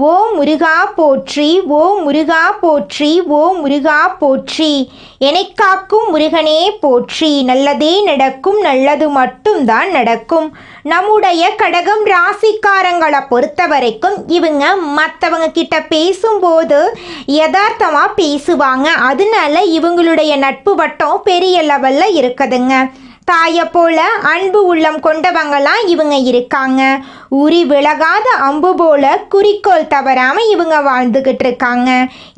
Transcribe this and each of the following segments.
ஓ முருகா போற்றி ஓ முருகா போற்றி ஓ முருகா போற்றி. என்னைக் காக்கும் முருகனே போற்றி. நல்லதே நடக்கும் நல்லது மட்டும்தான் நடக்கும். நம்முடைய கடகம் ராசிக்காரங்களை பொறுத்த வரைக்கும் இவங்க மற்றவங்க கிட்ட பேசும்போது யதார்த்தமாக பேசுவாங்க. அதனால இவங்களுடைய நட்பு வட்டம் பெரிய லெவலில் இருக்குதுங்க. தாயை போல அன்பு உள்ளம் கொண்டவங்களாம் இவங்க இருக்காங்க. உரி விலகாத அம்பு போல குறிக்கோள் தவறாம இவங்க வாழ்ந்துகிட்டு இருக்காங்க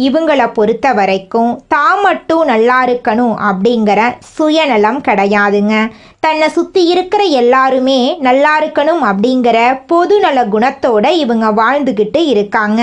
இவங்கள பொறுத்த வரைக்கும் தான் மட்டும் நல்லா இருக்கணும் அப்படிங்கிற சுயநலம் கிடையாதுங்க. தன்னை சுற்றி இருக்கிற எல்லாருமே நல்லா இருக்கணும் அப்படிங்கிற பொதுநல குணத்தோட இவங்க வாழ்ந்துக்கிட்டு இருக்காங்க.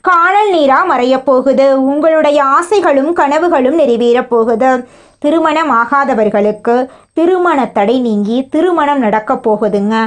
காணல் நீரா மறையப் போகுது. உங்களுடைய ஆசைகளும் கனவுகளும் நிறைவேறப் போகுது. திருமணம் ஆகாதவர்களுக்கு திருமண தடை நீங்கி திருமணம் நடக்கப் போகுதுங்க.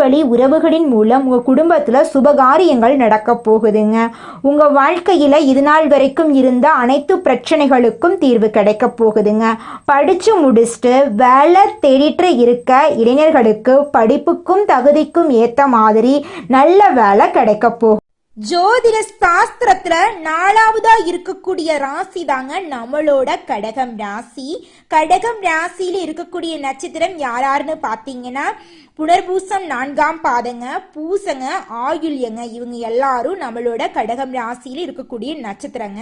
வழி உறவுகளின் மூலம் உங்கள் குடும்பத்தில் சுபகாரியங்கள் நடக்க போகுதுங்க. உங்கள் வாழ்க்கையில் இது நாள் வரைக்கும் இருந்த அனைத்து பிரச்சனைகளுக்கும் தீர்வு கிடைக்க போகுதுங்க. படித்து முடிச்சுட்டு வேலை தேடிட்டு இருக்க இளைஞர்களுக்கு படிப்புக்கும் தகுதிக்கும் ஏற்ற மாதிரி நல்ல வேலை கிடைக்க போகுது. ஜோதிட சாஸ்திரத்துல நாலாவதா இருக்கக்கூடிய ராசி தாங்க நம்மளோட கடகம் ராசி. கடகம் ராசியில இருக்கக்கூடிய நட்சத்திரம் யார் யாருன்னு பாத்தீங்கன்னா புனர்பூசம் நான்காம் பாதங்க பூசங்க ஆயுள்யங்க இவங்க எல்லாரும் நம்மளோட கடகம் ராசியில இருக்கக்கூடிய நட்சத்திரங்க.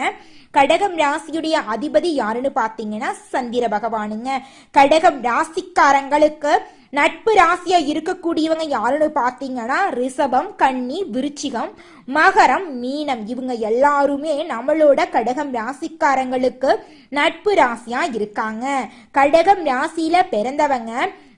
கடகம் ராசியுடைய அதிபதி யாருன்னு பாத்தீங்கன்னா சந்திர பகவானுங்க. கடகம் ராசிக்காரங்களுக்கு நட்பு ராசியா இருக்கக்கூடியவங்க யாருன்னு பாத்தீங்கன்னா ரிஷபம் கன்னி விருச்சிகம் மகரம் மீனம். இவங்க எல்லாருமே நம்மளோட கடகம் ராசிக்காரங்களுக்கு நட்பு ராசியா இருக்காங்க. கடகம் ராசியில பிறந்தவங்க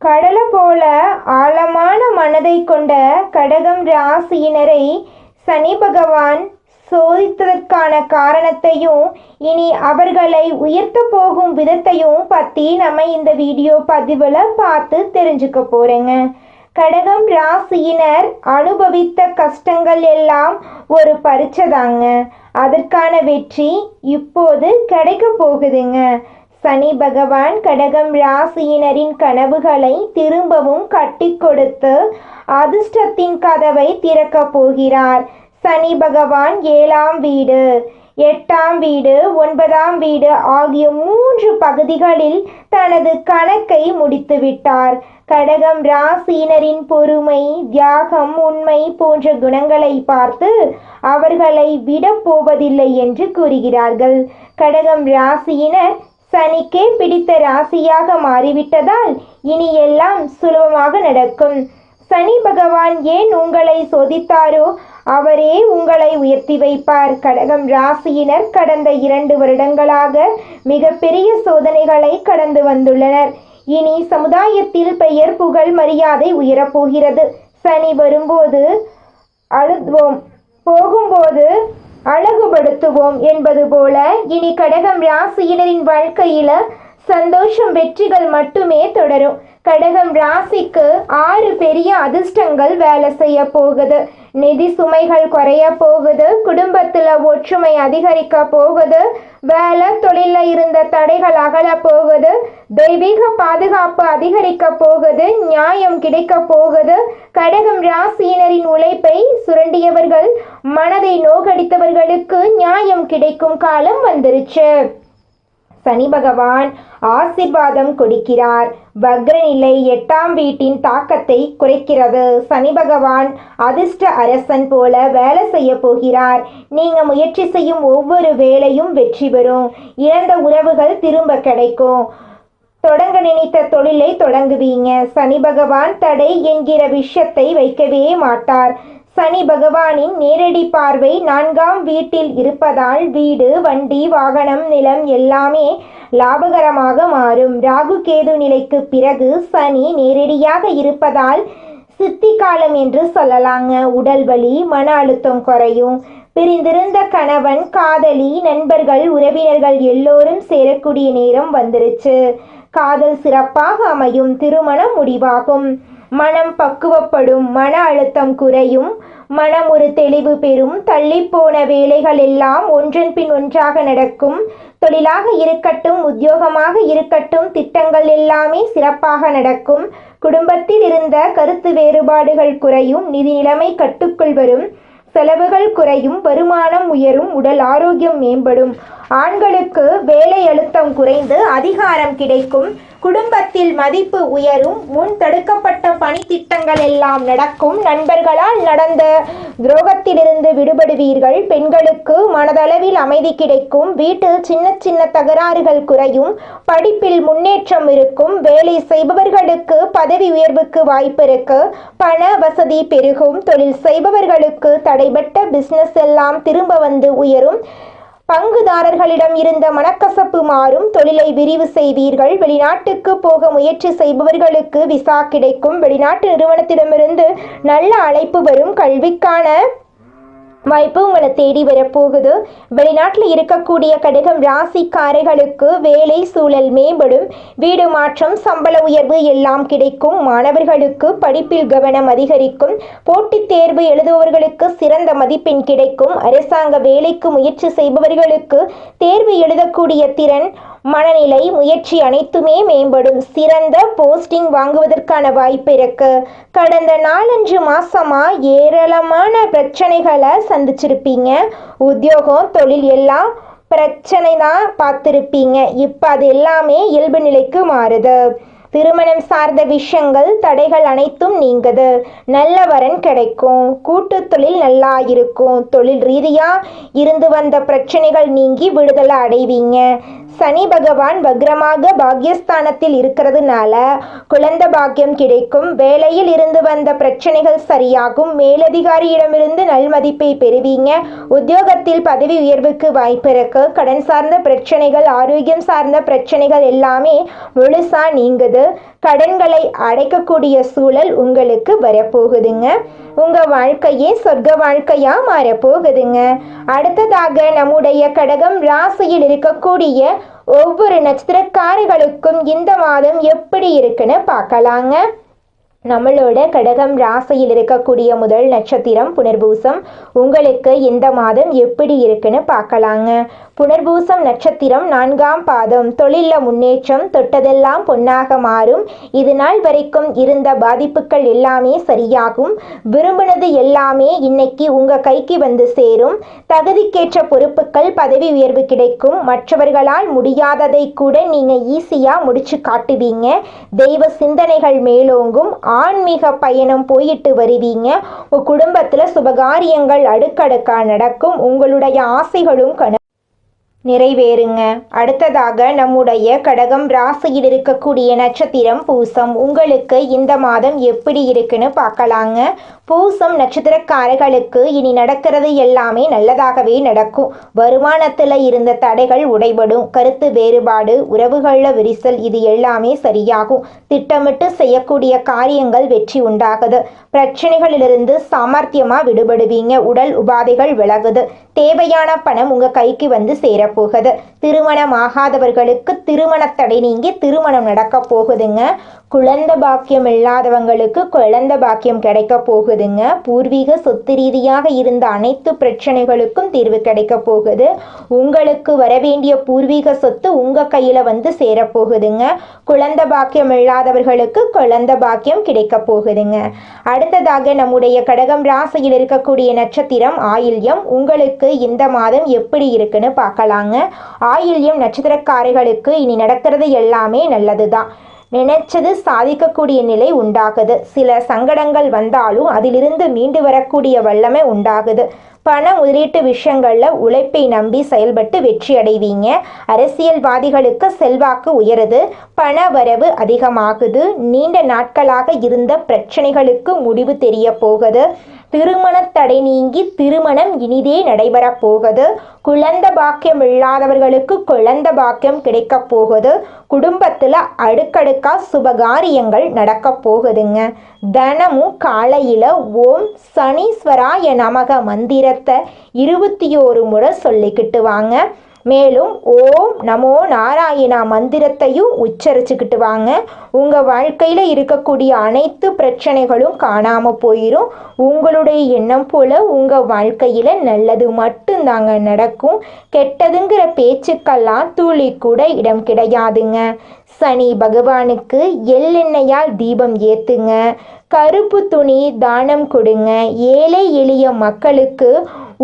கடலை போல ஆழமான மனதை கொண்ட கடகம் ராசியினரை சனி பகவான் சோதித்ததற்கான காரணத்தையும் இனி அவர்களை உயர்த்த போகும் விதத்தையும் பற்றி நம்ம இந்த வீடியோ பதிவில் பார்த்து தெரிஞ்சுக்க போகிறேங்க கடகம் ராசியினர் அனுபவித்த கஷ்டங்கள் எல்லாம் ஒரு பரிச்சதாங்க அதற்கான வெற்றி இப்போது கிடைக்க போகுதுங்க. சனி பகவான் கடகம் ராசியினரின் கனவுகளை திரும்பவும் கட்டி கொடுத்து அதிர்ஷ்டத்தின் கதவை திறக்கப் போகிறார். சனி பகவான் ஏழாம் வீடு எட்டாம் வீடு ஒன்பதாம் வீடு ஆகிய மூன்று பகுதிகளில் தனது கணக்கை முடித்துவிட்டார். கடகம் ராசியினரின் பொறுமை தியாகம் உண்மை போன்ற குணங்களை பார்த்து அவர்களை விடப் போவதில்லை என்று கூறுகிறார்கள். கடகம் ராசியினர் சனிக்கே பிடித்த ராசியாக மாறிவிட்டதால் இனி எல்லாம் சுலபமாக நடக்கும். சனி பகவான் ஏன் உங்களை சோதித்தாரோ அவரே உங்களை உயர்த்தி வைப்பார். கடகம் ராசியினர் கடந்த இரண்டு வருடங்களாக மிகப்பெரிய சோதனைகளை கடந்து வந்துள்ளனர். இனி சமுதாயத்தில் பெயர் புகழ் மரியாதை உயரப்போகிறது. சனி வரும்போது அழுதுவோம். போகும்போது அழகுபடுத்துவோம் என்பது போல இனி கடகம் ராசியினரின் வாழ்க்கையில சந்தோஷம் வெற்றிகள் மட்டுமே தொடரும். கடகம் ராசிக்கு ஆறு பெரிய அதிர்ஷ்டங்கள் வேலை செய்ய போகுது. நிதி சுமைகள் குறைய போகுது. குடும்பத்துல ஒற்றுமை அதிகரிக்க போகுது. வேலை தொழில இருந்த தடைகள் அகல போகுது. தெய்வீக பாதுகாப்பு அதிகரிக்க போகுது. நியாயம் கிடைக்க போகுது. கடகம் ராசியினரின் உழைப்பை சுரண்டியவர்கள் மனதை நோகடித்தவர்களுக்கு நியாயம் கிடைக்கும் காலம் வந்துருச்சு. சனி பகவான் ஆசிர்வாதம் கொடுக்கிறார். வக்ரநிலை எட்டாம் வீட்டின் தாக்கத்தை குறைக்கிறது. சனி பகவான் அதிர்ஷ்ட அரசன் போல வேலை செய்ய போகிறார். நீங்க முயற்சி செய்யும் ஒவ்வொரு வேலையும் வெற்றி பெறும். இழந்த உறவுகள் திரும்ப கிடைக்கும். தொடங்க நினைத்த தொழிலை தொடங்குவீங்க. சனி பகவான் தடை என்கிற விஷயத்தை வைக்கவே மாட்டார். சனி பகவானின் நேரடி பார்வை நான்காம் வீட்டில் இருப்பதால் வீடு வண்டி வாகனம் நிலம் எல்லாமே லாபகரமாக மாறும். ராகு கேது நிலைக்கு பிறகு சனி நேரடியாக இருப்பதால் சித்தி காலம் என்று சொல்லலாங்க. உடல் வலி மன அழுத்தம் குறையும். பிரிந்திருந்த கணவன் காதலி நண்பர்கள் உறவினர்கள் எல்லோரும் சேரக்கூடிய நேரம் வந்துருச்சு. காதல் சிறப்பாக அமையும் திருமணம் முடிவாகும். மனம் பக்குவப்படும் மன அழுத்தம் குறையும் மனம் ஒரு தெளிவு பெறும் தள்ளிப்போன வேலைகள் எல்லாம் ஒன்றன் பின் ஒன்றாக நடக்கும். தொழிலாக இருக்கட்டும் உத்தியோகமாக இருக்கட்டும் திட்டங்கள் எல்லாமே சிறப்பாக நடக்கும். குடும்பத்தில் இருந்த கருத்து வேறுபாடுகள் குறையும் நிதி நிலைமை கட்டுக்குள் வரும். செலவுகள் குறையும் வருமானம் உயரும் உடல் ஆரோக்கியம் மேம்படும். ஆண்களுக்கு வேலை அழுத்தம் குறைந்து அதிகாரம் கிடைக்கும். குடும்பத்தில் மதிப்பு உயரும். முன் தடுக்கப்பட்ட பணி திட்டங்கள் எல்லாம் நடக்கும். நண்பர்களால் நடந்த துரோகத்திலிருந்து விடுபடுவீர்கள். பெண்களுக்கு மனதளவில் அமைதி கிடைக்கும். வீட்டில் சின்ன சின்ன தகராறுகள் குறையும். படிப்பில் முன்னேற்றம் இருக்கும். வேலை செய்பவர்களுக்கு பதவி உயர்வுக்கு வாய்ப்பு இருக்கு. பண வசதி பெருகும். தொழில் செய்பவர்களுக்கு தடைபட்ட பிசினஸ் எல்லாம் திரும்ப வந்து உயரும். பங்குதாரர்களிடம் இருந்த மனக்கசப்பு மாறும். தொழிலை விரிவு செய்வீர்கள். வெளிநாட்டுக்கு போக முயற்சி செய்பவர்களுக்கு விசா கிடைக்கும். வெளிநாட்டு நிறுவனத்திடமிருந்து நல்ல அழைப்பு வரும். கல்விக்கான வாய்ப்பு உங்களை தேடி வரப்போகுது. வெளிநாட்டில் இருக்கக்கூடிய கடகம் ராசிக்காரர்களுக்கு வேலை சூழல் மேம்படும். வீடு மாற்றம் சம்பள உயர்வு எல்லாம் கிடைக்கும். மாணவர்களுக்கு படிப்பில் கவனம் அதிகரிக்கும். போட்டித் தேர்வு எழுதுபவர்களுக்கு சிறந்த மதிப்பெண் கிடைக்கும். அரசாங்க வேலைக்கு முயற்சி செய்பவர்களுக்கு தேர்வு எழுதக்கூடிய திறன் மனநிலை முயற்சி அனைத்துமே மேம்படும். சிறந்த போஸ்டிங் வாங்குவதற்கான வாய்ப்பு இருக்கு. கடந்த நாலஞ்சு மாசமா ஏராளமான பிரச்சனைகளை சந்திச்சிருப்பீங்க. உத்தியோகம் தொழில் எல்லாம் பிரச்சனை தான் பார்த்துருப்பீங்க. இப்போ அது எல்லாமே இயல்பு நிலைக்கு மாறுது. திருமணம் சார்ந்த விஷயங்கள் தடைகள் அனைத்தும் நீங்குது. நல்ல வரன் கிடைக்கும். கூட்டு தொழில் நல்லா இருக்கும். தொழில் ரீதியாக இருந்து வந்த பிரச்சனைகள் நீங்கி விடுதலை அடைவீங்க. சனி பகவான் வக்ரமாக பாக்யஸ்தானத்தில் இருக்கிறதுனால குழந்தை பாக்கியம் கிடைக்கும். வேலையில் இருந்து வந்த பிரச்சனைகள் சரியாகும். மேலதிகாரியிடமிருந்து நல்மதிப்பை பெறுவீங்க. உத்தியோகத்தில் பதவி உயர்வுக்கு வாய்ப்பு இருக்கு. கடன் சார்ந்த பிரச்சனைகள் ஆரோக்கியம் சார்ந்த பிரச்சனைகள் எல்லாமே முழுசா நீங்குது. கடன்களை அடைக்கக்கூடிய சூழல் உங்களுக்கு வரப்போகுதுங்க. உங்கள் வாழ்க்கையே சொர்க்க வாழ்க்கையாக மாறப்போகுதுங்க. அடுத்ததாக நம்முடைய கடகம் ராசியில் இருக்கக்கூடிய ஒவ்வொரு நட்சத்திரக்காரர்களுக்கும் இந்த மாதம் எப்படி இருக்குன்னு பார்க்கலாங்க. நம்மளோட கடகம் ராசியில் இருக்கக்கூடிய முதல் நட்சத்திரம் புனர்பூசம். உங்களுக்கு இந்த மாதம் எப்படி இருக்குன்னு பார்க்கலாங்க. புனர்பூசம் நட்சத்திரம் நான்காம் பாதம். தொழிலில் முன்னேற்றம் தொட்டதெல்லாம் பொன்னாக மாறும். இது நாள் வரைக்கும் இருந்த பாதிப்புகள் எல்லாமே சரியாகும். விரும்பினது எல்லாமே இன்னைக்கு உங்கள் கைக்கு வந்து சேரும். தகுதிக்கேற்ற பொறுப்புகள் பதவி உயர்வு கிடைக்கும். மற்றவர்களால் முடியாததை கூட நீங்கள் ஈஸியாக முடிச்சு காட்டுவீங்க. தெய்வ சிந்தனைகள் மேலோங்கும். ஆன்மீக பயணம் போயிட்டு வருவீங்க. உங்க குடும்பத்துல சுபகாரியங்கள் அடுக்கடுக்கா நடக்கும். உங்களுடைய ஆசைகளும் கன நிறைவேறுங்க. அடுத்ததாக நம்முடைய கடகம் ராசியில் இருக்கக்கூடிய நட்சத்திரம் பூசம். உங்களுக்கு இந்த மாதம் எப்படி இருக்குன்னு பார்க்கலாங்க. பூசம் நட்சத்திரக்காரர்களுக்கு இனி நடக்கிறது எல்லாமே நல்லதாகவே நடக்கும். வருமானத்தில் இருந்த தடைகள் உடைபடும். கருத்து வேறுபாடு உறவுகளில் விரிசல் இது எல்லாமே சரியாகும். திட்டமிட்டு செய்யக்கூடிய காரியங்கள் வெற்றி உண்டாகுது. பிரச்சனைகளிலிருந்து சாமர்த்தியமாக விடுபடுவீங்க. உடல் உபாதைகள் விலகுது. தேவையான பணம் உங்கள் கைக்கு வந்து சேரப்போகுது. திருமணம் ஆகாதவர்களுக்கு திருமண தடை நீங்கி திருமணம் நடக்க போகுதுங்க. குழந்த பாக்கியம் இல்லாதவங்களுக்கு குழந்த பாக்கியம் கிடைக்க போகுதுங்க. பூர்வீக சொத்து ரீதியாக இருந்த அனைத்து பிரச்சனைகளுக்கும் தீர்வு கிடைக்க போகுது. உங்களுக்கு வரவேண்டிய பூர்வீக சொத்து உங்கள் கையில் வந்து சேரப்போகுதுங்க குழந்த பாக்கியம் இல்லாதவர்களுக்கு குழந்த பாக்கியம் கிடைக்க போகுதுங்க. அடுத்ததாக நம்முடைய கடகம் ராசியில் இருக்கக்கூடிய நட்சத்திரம் ஆயில்யம். உங்களுக்கு இந்த மாதம் எப்படி இருக்குன்னு பார்க்கலாங்க. ஆயில்யம் நட்சத்திரக்காரர்களுக்கு இனி நடக்கிறது எல்லாமே நல்லது தான் நினைச்சது சாதிக்கக்கூடிய நிலை உண்டாகுது. சில சங்கடங்கள் வந்தாலும் அதிலிருந்து மீண்டு வரக்கூடிய வல்லமை உண்டாகுது. பண முதலீட்டு விஷயங்களில் உழைப்பை நம்பி செயல்பட்டு வெற்றி அடைவீங்க. அரசியல்வாதிகளுக்கு செல்வாக்கு உயருது. பண வரவு அதிகமாகுது. நீண்ட நாட்களாக இருந்த பிரச்சனைகளுக்கு முடிவு தெரிய போகுது. திருமணத்தடை நீங்கி திருமணம் இனிதே நடைபெறப் போகுது. குழந்தை பாக்கியம் இல்லாதவர்களுக்கு குழந்தை பாக்கியம் கிடைக்கப் போகுது. குடும்பத்தில் அடுக்கடுக்காக சுபகாரியங்கள் நடக்கப் போகுதுங்க. தினமும் காலையில் ஓம் சனீஸ்வராய நமக மந்திரத்தை இருபத்தி ஓரு முறை சொல்லிக்கிட்டு வாங்க. மேலும் ஓம் நமோ நாராயணா மந்திரத்தையும் உச்சரிச்சுக்கிட்டு வாங்க. உங்கள் வாழ்க்கையில் இருக்கக்கூடிய அனைத்து பிரச்சனைகளும் காணாமல் போயிடும் உங்களுடைய எண்ணம் போல் உங்கள் வாழ்க்கையில் நல்லது மட்டும்தாங்க நடக்கும். கெட்டதுங்கிற பேச்சுக்கெல்லாம் துளி கூட இடம் கிடையாதுங்க. சனி பகவானுக்கு எள்ளெண்ணெயால் தீபம் ஏற்றுங்க கருப்பு துணி தானம் கொடுங்க. ஏழை எளிய மக்களுக்கு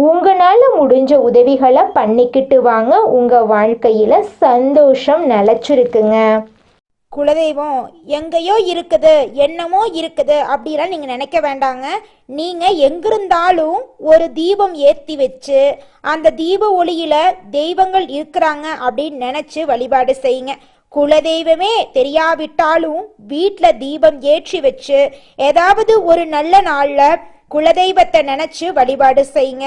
உங்களால் முடிஞ்ச உதவிகளை பண்ணிக்கிட்டு வாங்க. உங்கள் வாழ்க்கையில் சந்தோஷம் நிலச்சிருக்குங்க. குலதெய்வம் எங்கேயோ இருக்குது என்னமோ இருக்குது அப்படிலாம் நீங்கள் நினைக்க வேண்டாங்க. நீங்கள் எங்கிருந்தாலும் ஒரு தீபம் ஏற்றி வச்சு அந்த தீப ஒளியில் தெய்வங்கள் இருக்கிறாங்க அப்படின்னு நினச்சி வழிபாடு செய்யுங்க. குலதெய்வமே தெரியாவிட்டாலும் வீட்டில் தீபம் ஏற்றி வச்சு ஏதாவது ஒரு நல்ல நாளில் குலதெய்வத்தை நினச்சி வழிபாடு செய்யுங்க.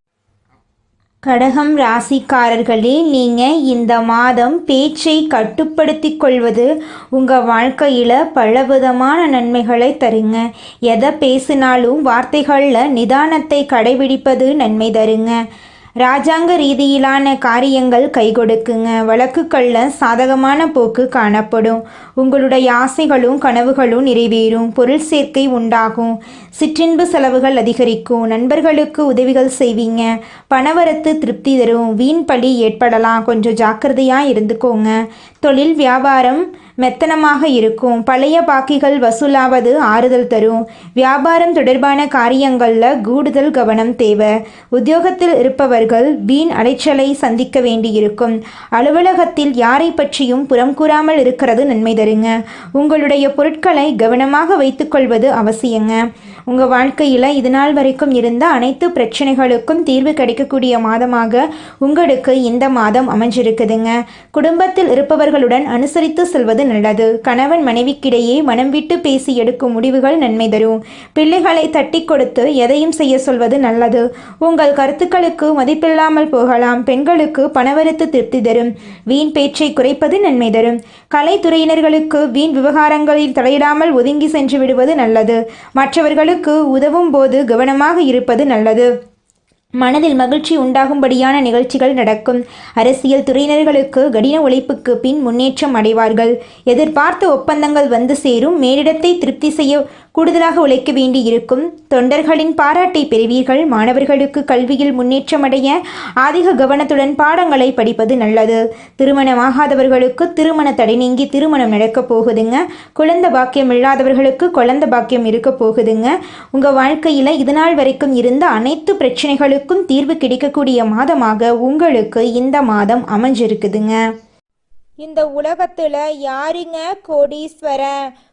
கடகம் ராசிக்காரர்களே நீங்கள் இந்த மாதம் பேச்சை கட்டுப்படுத்தி கொள்வது உங்கள் வாழ்க்கையில் பலவிதமான நன்மைகளை தருங்க. எதை பேசினாலும் வார்த்தைகளில் நிதானத்தை கடைபிடிப்பது நன்மை தருங்க. ராஜாங்க ரீதியிலான காரியங்கள் கைகொடுக்குங்க. வழக்குகளில் சாதகமான போக்கு காணப்படும். உங்களுடைய ஆசைகளும் கனவுகளும் நிறைவேறும். பொருள் சேர்க்கை உண்டாகும். சிற்றின்பு செலவுகள் அதிகரிக்கும். நண்பர்களுக்கு உதவிகள் செய்வீங்க. பணவரத்து திருப்தி தரும். வீண் பழி ஏற்படலாம். கொஞ்சம் ஜாக்கிரதையாக இருந்துக்கோங்க. தொழில் வியாபாரம் மெத்தனமாக இருக்கும். பழைய பாக்கிகள் வசூலாவது ஆறுதல் தரும். வியாபாரம் தொடர்பான காரியங்களில் கூடுதல் கவனம் தேவை. உத்தியோகத்தில் இருப்பவர்கள் வீண் அலைச்சலை சந்திக்க வேண்டியிருக்கும். அலுவலகத்தில் யாரை பற்றியும் புறம் கூறாமல் இருக்கிறது நன்மை தருங்க. உங்களுடைய பொருட்களை கவனமாக வைத்துக்கொள்வது அவசியங்க. உங்கள் வாழ்க்கையில் இது நாள் வரைக்கும் இருந்த அனைத்து பிரச்சனைகளுக்கும் தீர்வு கிடைக்கக்கூடிய மாதமாக உங்களுக்கு இந்த மாதம் அமைஞ்சிருக்குதுங்க. குடும்பத்தில் இருப்பவர்களுடன் அனுசரித்து செல்வது நல்லது. கணவன் மனைவிக்கிடையே மனம் விட்டு பேசி எடுக்கும் முடிவுகள் நன்மை தரும். பிள்ளைகளை தட்டி கொடுத்து எதையும் செய்ய சொல்வது நல்லது. உங்கள் கருத்துக்களுக்கு மதிப்பில்லாமல் போகலாம். பெண்களுக்கு பணவரத்து திருப்தி தரும். வீண் பேச்சை குறைப்பது நன்மை தரும். கலைத்துறையினர்களுக்கு வீண் விவகாரங்களில் தலையிடாமல் ஒதுங்கி சென்று விடுவது நல்லது. மற்றவர்களுக்கு உதவும் போது கவனமாக இருப்பது நல்லது. மனதில் மகிழ்ச்சி உண்டாகும்படியான நிகழ்ச்சிகள் நடக்கும். அரசியல் துறையினர்களுக்கு கடின உழைப்புக்கு பின் முன்னேற்றம் அடைவார்கள். எதிர்பார்த்த ஒப்பந்தங்கள் வந்து சேரும். மேலிடத்தை திருப்தி செய்ய கூடுதலாக உழைக்க வேண்டி இருக்கும் தொண்டர்களின் பாராட்டை பெறுவீர்கள். மாணவர்களுக்கு கல்வியில் முன்னேற்றமடைய அதிக கவனத்துடன் பாடங்களை படிப்பது நல்லது. திருமணமாகாதவர்களுக்கு திருமண தடை நீங்கி திருமணம் நடக்க போகுதுங்க. குழந்த பாக்கியம் இல்லாதவர்களுக்கு குழந்த பாக்கியம் இருக்க போகுதுங்க. உங்கள் வாழ்க்கையில் இதுநாள் வரைக்கும் இருந்த அனைத்து பிரச்சனைகளுக்கும் தீர்வு கிடைக்கக்கூடிய மாதமாக உங்களுக்கு இந்த மாதம் அமைஞ்சிருக்குதுங்க. இந்த உலகத்தில் யாருங்க கோடீஸ்வரன்?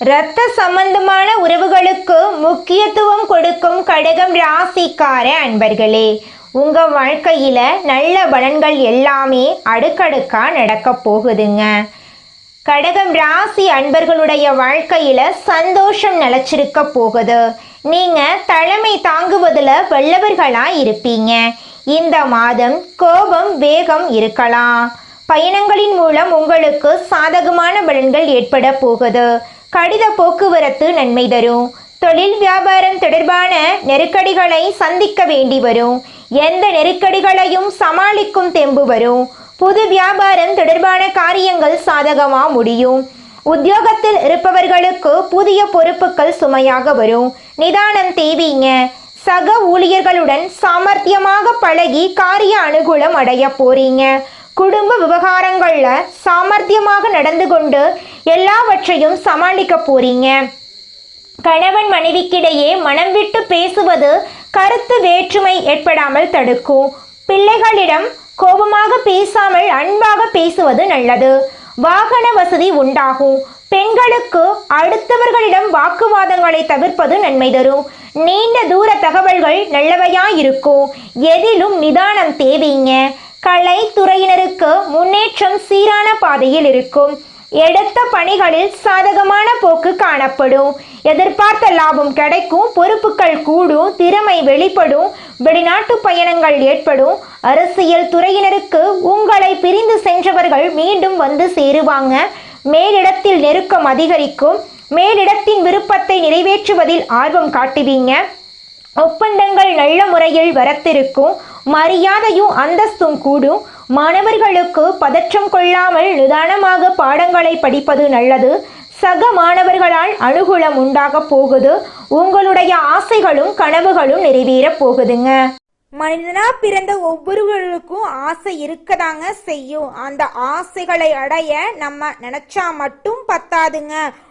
இரத்த சம்பந்தமான உறவுகளுக்கு முக்கியத்துவம் கொடுக்கும் கடகம் ராசிக்கார அன்பர்களே உங்க வாழ்க்கையில நல்ல பலன்கள் எல்லாமே அடுக்கடுக்கா நடக்க போகுதுங்க. கடகம் ராசி அன்பர்களுடைய வாழ்க்கையில சந்தோஷம் நிலச்சிருக்க போகுது. நீங்க தலைமை தாங்குவதுல வல்லவர்களா இருப்பீங்க. இந்த மாதம் கோபம் வேகம் இருக்கலாம். பயணங்களின் மூலம் உங்களுக்கு சாதகமான பலன்கள் ஏற்பட போகுது. கடித போக்குவரத்து நன்மை தரும். தொழில் வியாபாரம் தொடர்பான நெருக்கடிகளை சந்திக்க வேண்டி வரும். எந்த நெருக்கடிகளையும் சமாளிக்கும் தெம்பு வரும். புது வியாபாரம் தொடர்பான காரியங்கள் சாதகமா முடியும். உத்தியோகத்தில் இருப்பவர்களுக்கு புதிய பொறுப்புகள் சுமையாக வரும். நிதானம் தேவைங்க. சக ஊழியர்களுடன் சாமர்த்தியமாக பழகி காரிய அனுகூலம் அடைய போறீங்க. குடும்ப விவகாரங்களில் சாமர்த்தியமாக நடந்து கொண்டு எல்லாவற்றையும் சமாளிக்க போறீங்க. கணவன் மனைவிக்கிடையே மனம் விட்டு பேசுவது கருத்து வேற்றுமை ஏற்படாமல் தடுக்கும். பிள்ளைகளிடம் கோபமாக பேசாமல் அன்பாக பேசுவது நல்லது. வாகன வசதி உண்டாகும். பெண்களுக்கு அடுத்தவர்களிடம் வாக்குவாதங்களை தவிர்ப்பது நன்மை தரும். நீண்ட தூர தகவல்கள் நல்லவையாயிருக்கும் எதிலும் நிதானம் தேவைங்க. கலைத்துறையினருக்கு முன்னேற்றம் சீரான பாதையில் இருக்கும். எடுத்த பணிகளில் சாதகமான போக்கு காணப்படும். எதிர்பார்த்த லாபம் கிடைக்கும் பொறுப்புகள் கூடும் திறமை வெளிப்படும் வெளிநாட்டு பயணங்கள் ஏற்படும். அரசியல் துறையினருக்கு உங்களை பிரிந்து சென்றவர்கள் மீண்டும் வந்து சேருவாங்க. மேலிடத்தில் நெருக்கம் அதிகரிக்கும். மேலிடத்தின் விருப்பத்தை நிறைவேற்றுவதில் ஆர்வம் காட்டுவீங்க. ஒப்பந்தங்கள் நல்ல முறையில் வரத்திருக்கும். மரியாதையும் அந்தஸ்தும் கூடும். மாணவர்களுக்கு பதற்றம் கொள்ளாமல் நிதானமாக பாடங்களை படிப்பது நல்லது. சக மாணவர்களால் அனுகூலம் உண்டாக போகுது. உங்களுடைய ஆசைகளும் கனவுகளும் நிறைவேறப் போகுதுங்க. மனிதனா பிறந்த ஒவ்வொருவருக்கும் ஆசை இருக்கதாங்க செய்யும். அந்த ஆசைகளை அடைய நம்ம நினைச்சா மட்டும் பத்தாதுங்க.